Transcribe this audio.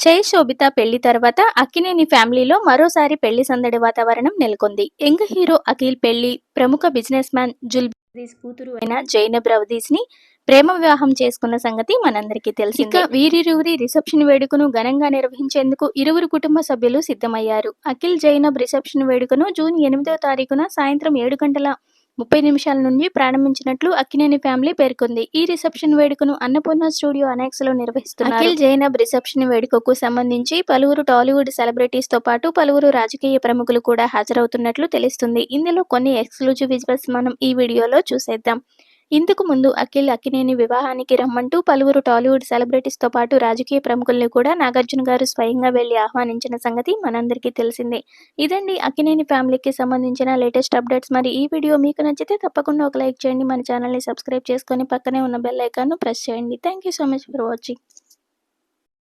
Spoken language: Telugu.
జై శోభిత పెళ్ళి తర్వాత అక్కినేని ఫ్యామిలీలో మరోసారి పెళ్ళి సందడి వాతావరణం నెలకొంది. యంగ్ హీరో అఖిల్ పెళ్ళి ప్రముఖ బిజినెస్ మ్యాన్ జుల్బీస్ కూతురు అయిన జైనబ్ రవదీస్ని ప్రేమ వివాహం చేసుకున్న సంగతి మనందరికీ తెలిసి ఇక వీరిరువురి రిసెప్షన్ వేడుకను ఘనంగా నిర్వహించేందుకు ఇరువురు కుటుంబ సభ్యులు సిద్ధమయ్యారు. అఖిల్ జైనబ్ రిసెప్షన్ వేడుకను జూన్ ఎనిమిదో తారీఖున సాయంత్రం ఏడు గంటల ముప్పై నిమిషాల నుండి ప్రారంభించినట్లు అక్కినేని ఫ్యామిలీ పేర్కొంది. ఈ రిసెప్షన్ వేడుకను అన్నపూర్ణ స్టూడియో అనెక్స్లో నిర్వహిస్తున్నారు. అఖిల్ జైనబ్ రిసెప్షన్ వేడుకకు సంబంధించి పలువురు టాలీవుడ్ సెలబ్రిటీస్తో పాటు పలువురు రాజకీయ ప్రముఖులు కూడా హాజరవుతున్నట్లు తెలుస్తుంది. ఇందులో కొన్ని ఎక్స్క్లూజివ్ విజువల్స్ మనం ఈ వీడియోలో చూసేద్దాం. ఇందుకు ముందు అఖిల్ అక్కినేని వివాహానికి రమ్మంటూ పలువురు టాలీవుడ్ సెలబ్రిటీస్తో పాటు రాజకీయ ప్రముఖుల్ని కూడా నాగార్జున గారు స్వయంగా వెళ్ళి ఆహ్వానించిన సంగతి మనందరికీ తెలిసిందే. ఇదండి అక్కినేని ఫ్యామిలీకి సంబంధించిన లేటెస్ట్ అప్డేట్స్. మరి ఈ వీడియో మీకు నచ్చితే తప్పకుండా ఒక లైక్ చేయండి. మన ఛానల్ని సబ్స్క్రైబ్ చేసుకొని పక్కనే ఉన్న బెల్ ఐకాన్ను ప్రెస్ చేయండి. Thank you so much for watching.